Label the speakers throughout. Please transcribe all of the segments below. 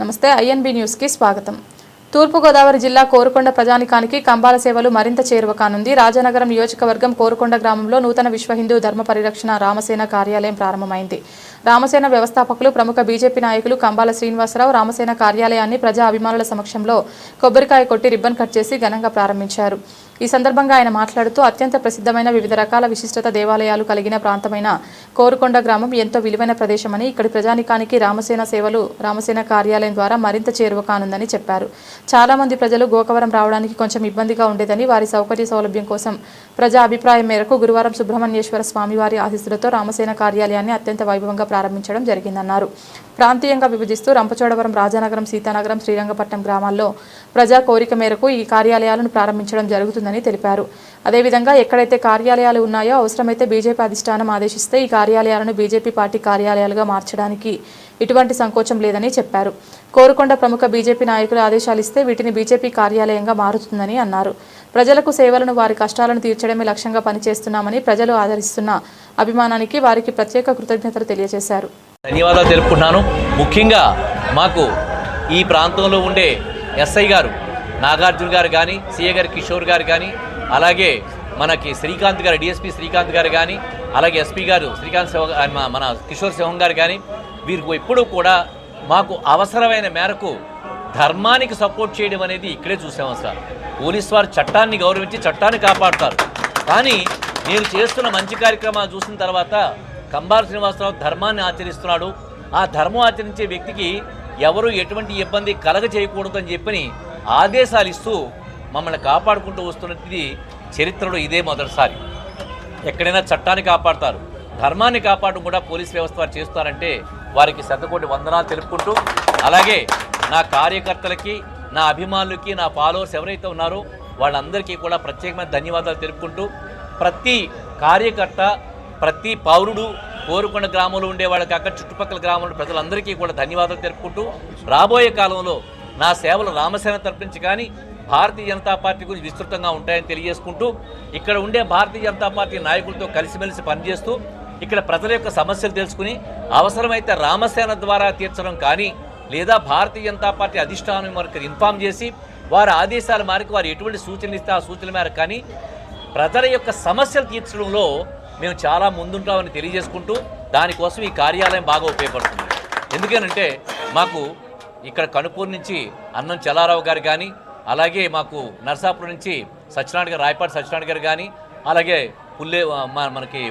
Speaker 1: నమస్తే ఐఎన్బి న్యూస్కి స్వాగతం. తూర్పుగోదావరి జిల్లా కోరుకొండ ప్రజానికానికి కంబాల సేవలు మరింత చేరువ కానుంది. రాజానగరం నియోజకవర్గం కోరుకొండ గ్రామంలో నూతన విశ్వ హిందూ ధర్మ పరిరక్షణ రామసేన కార్యాలయం ప్రారంభమైంది. రామసేన వ్యవస్థాపకులు ప్రముఖ బీజేపీ నాయకులు కంబాల శ్రీనివాసరావు రామసేన కార్యాలయాన్ని ప్రజా అభిమానుల సమక్షంలో కొబ్బరికాయ కొట్టి రిబ్బన్ కట్ చేసి ఘనంగా ప్రారంభించారు. ఈ సందర్భంగా ఆయన మాట్లాడుతూ అత్యంత ప్రసిద్ధమైన వివిధ రకాల విశిష్టత దేవాలయాలు కలిగిన ప్రాంతమైన కోరుకొండ గ్రామం ఎంతో విలువైన ప్రదేశమని ఇక్కడి ప్రజానికానికి రామసేన సేవలు రామసేన కార్యాలయం ద్వారా మరింత చేరువ కానుందని చెప్పారు. చాలా మంది ప్రజలు గోకవరం రావడానికి కొంచెం ఇబ్బందిగా ఉండేదని వారి సౌకర్య సౌలభ్యం కోసం ప్రజా అభిప్రాయం మేరకు గురువారం సుబ్రహ్మణ్యేశ్వర స్వామివారి ఆశీస్సులతో రామసేన కార్యాలయాన్ని అత్యంత వైభవంగా ప్రారంభించడం జరిగిందన్నారు. ప్రాంతీయంగా విభజిస్తూ రంపచోడవరం రాజానగరం సీతానగరం శ్రీరంగపట్నం గ్రామాల్లో ప్రజా కోరిక మేరకు ఈ కార్యాలయాలను ప్రారంభించడం జరుగుతుందని తెలిపారు. అదేవిధంగా ఎక్కడైతే కార్యాలయాలు ఉన్నాయో అవసరమైతే బీజేపీ అధిష్టానం ఆదేశిస్తే ఈ కార్యాలయాలను బీజేపీ పార్టీ కార్యాలయాలుగా మార్చడానికి ఎటువంటి సంకోచం లేదని చెప్పారు. కోరుకొండ ప్రముఖ బీజేపీ నాయకులు ఆదేశాలు ఇస్తే వీటిని బీజేపీ కార్యాలయంగా మారుతుందని అన్నారు. ప్రజలకు సేవలను వారి కష్టాలను తీర్చడమే లక్ష్యంగా పనిచేస్తున్నామని ప్రజలు ఆదరిస్తున్న అభిమానానికి వారికి ప్రత్యేక కృతజ్ఞతలు తెలియజేశారు.
Speaker 2: ధన్యవాదాలు తెలుపుకుంటున్నాను. ముఖ్యంగా మాకు ఈ ప్రాంతంలో ఉండే ఎస్ఐ గారు నాగార్జున గారు కానీ సీఏ గారు కిషోర్ గారు కానీ అలాగే మనకి శ్రీకాంత్ గారు డిఎస్పి శ్రీకాంత్ గారు కానీ అలాగే ఎస్పీ గారు శ్రీకాంత్ శివ మన- కిషోర్ సింహం గారు కానీ వీరికి ఎప్పుడూ కూడా మాకు అవసరమైన మేరకు ధర్మానికి సపోర్ట్ చేయడం అనేది ఇక్కడే చూసాము సార్. పోలీస్ వారు చట్టాన్ని గౌరవించి చట్టాన్ని కాపాడుతారు. కానీ నేను చేస్తున్న మంచి కార్యక్రమాలు చూసిన తర్వాత కంబార శ్రీనివాసరావు ధర్మాన్ని ఆచరిస్తున్నాడు. ఆ ధర్మం ఆచరించే వ్యక్తికి ఎవరు ఎటువంటి ఇబ్బంది కలగ చేయకూడదు అని చెప్పని ఆదేశాలు ఇస్తూ మమ్మల్ని కాపాడుకుంటూ వస్తున్నది చరిత్రలో ఇదే మొదటిసారి. ఎక్కడైనా చట్టాన్ని కాపాడతారు. ధర్మాన్ని కాపాడడం కూడా పోలీస్ వ్యవస్థ వారు చేస్తారంటే వారికి శతకోటి వందనాలు తెలుపుకుంటూ అలాగే నా కార్యకర్తలకి నా అభిమానులకి నా ఫాలోవర్స్ ఎవరైతే ఉన్నారో వాళ్ళందరికీ కూడా ప్రత్యేకమైన ధన్యవాదాలు తెలుపుకుంటూ ప్రతి కార్యకర్త ప్రతి పౌరుడు కోరుకొండ గ్రామంలో ఉండే వాళ్ళకి అక్కడ చుట్టుపక్కల గ్రామంలో ప్రజలందరికీ కూడా ధన్యవాదాలు తెలుపుకుంటూ రాబోయే కాలంలో నా సేవలు రామసేన తరపించి కానీ భారతీయ జనతా పార్టీ గురించి విస్తృతంగా ఉంటాయని తెలియజేసుకుంటూ ఇక్కడ ఉండే భారతీయ జనతా పార్టీ నాయకులతో కలిసిమెలిసి పనిచేస్తూ ఇక్కడ ప్రజల యొక్క సమస్యలు తెలుసుకుని అవసరమైతే రామసేన ద్వారా తీర్చడం కానీ లేదా భారతీయ జనతా పార్టీ అధిష్టానం వరకు ఇన్ఫామ్ చేసి వారి ఆదేశాల మేరకు వారు ఎటువంటి సూచనలు ఇస్తే ఆ సూచనల మేరకు కానీ ప్రజల యొక్క సమస్యలు తీర్చడంలో మేము చాలా ముందుంటామని తెలియజేసుకుంటూ దానికోసం ఈ కార్యాలయం బాగా ఉపయోగపడుతుంది. ఎందుకనంటే మాకు ఇక్కడ కనుపూర్ నుంచి అన్నం చల్లారావు గారు కానీ అలాగే మాకు నర్సాపురం నుంచి సత్యనారాయణ గారు రాయపాటి సత్యనారాయణ గారు కానీ అలాగే పుల్లే మ- మనకి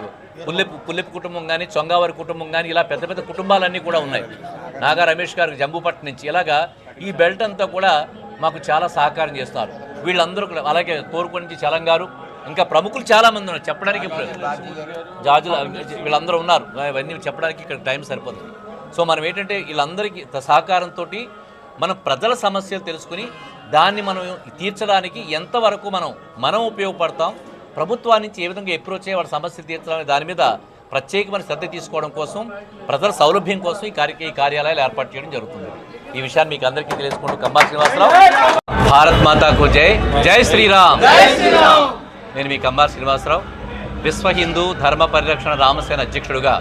Speaker 2: పుల్లెపు పుల్లెపు కుటుంబం కానీ చొంగావారి కుటుంబం కానీ ఇలా పెద్ద పెద్ద కుటుంబాలన్నీ కూడా ఉన్నాయి. నాగా రమేష్ గారు జంబూపట్నం నుంచి. ఇలాగా ఈ బెల్ట్ అంతా కూడా మాకు చాలా సహకారం చేస్తున్నారు. వీళ్ళందరూ కూడా అలాగే కోరుకొని నుంచి చలం గారు ఇంకా ప్రముఖులు చాలా మంది ఉన్నారు. చెప్పడానికి జాజులు వీళ్ళందరూ ఉన్నారు. ఇవన్నీ చెప్పడానికి ఇక్కడ టైం సరిపోతుంది. సో మనం ఏంటంటే వీళ్ళందరికీ సహకారంతో మనం ప్రజల సమస్యలు తెలుసుకుని దాన్ని మనం తీర్చడానికి ఎంతవరకు మనం మనం ఉపయోగపడతాం ప్రభుత్వాన్ని నుంచి ఏ విధంగా అప్రోచ్ అయ్యి వాళ్ళ సమస్యలు తీర్చడానికి దాని మీద ప్రత్యేకమైన శ్రద్ధ తీసుకోవడం కోసం ప్రజల సౌలభ్యం కోసం ఈ కార్య ఈ కార్యాలయాలు ఏర్పాటు చేయడం జరుగుతుంది. ఈ విషయాన్ని మీకు అందరికీ తెలుసుకుంటూ కంబా శ్రీనివాసరావు. భారత్ మాతాకు జై. జై శ్రీరామ్. నేను మీ కంబార్ శ్రీనివాసరావు విశ్వ హిందూ ధర్మ పరిరక్షణ రామసేన అధ్యక్షుడుగా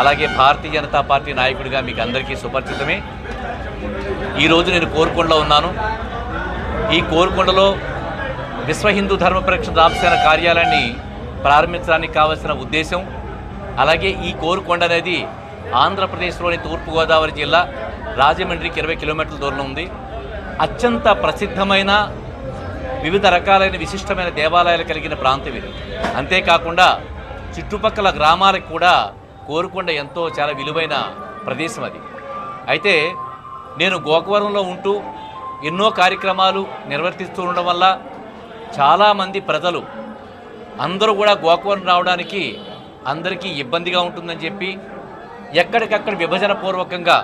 Speaker 2: అలాగే భారతీయ జనతా పార్టీ నాయకుడిగా మీకు అందరికీ సుపరిచితమే. ఈరోజు నేను కోరుకొండలో ఉన్నాను. ఈ కోరుకొండలో విశ్వ హిందూ ధర్మ పరిరక్షణ రామసేన కార్యాలయాన్ని ప్రారంభించడానికి కావలసిన ఉద్దేశం అలాగే ఈ కోరుకొండ అనేది ఆంధ్రప్రదేశ్లోని తూర్పుగోదావరి జిల్లా రాజమండ్రికి ఇరవై కిలోమీటర్ల దూరంలో ఉంది. అత్యంత ప్రసిద్ధమైన వివిధ రకాలైన విశిష్టమైన దేవాలయాలు కలిగిన ప్రాంతం ఇది. అంతేకాకుండా చుట్టుపక్కల గ్రామాలకు కూడా కోరుకొండ ఎంతో చాలా విలువైన ప్రదేశం అది. అయితే నేను గోకవరంలో ఉంటూ ఎన్నో కార్యక్రమాలు నిర్వర్తిస్తూ ఉండడం వల్ల చాలామంది ప్రజలు అందరూ కూడా గోకవరం రావడానికి అందరికీ ఇబ్బందిగా ఉంటుందని చెప్పి ఎక్కడికక్కడ విభజన పూర్వకంగా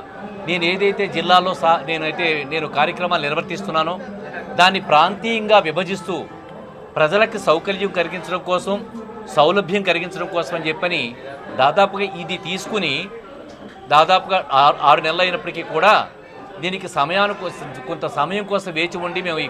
Speaker 2: నేను ఏదైతే జిల్లాలో సా నేనైతే నేను కార్యక్రమాలు నిర్వర్తిస్తున్నానో దాన్ని ప్రాంతీయంగా విభజిస్తూ ప్రజలకు సౌకర్యం కలిగించడం కోసం సౌలభ్యం కలిగించడం కోసం అని చెప్పని దాదాపుగా ఇది తీసుకుని దాదాపుగా ఆరు ఆరు నెలలు అయినప్పటికీ కూడా దీనికి సమయానికి కొంత సమయం కోసం వేచి ఉండి మేము ఈ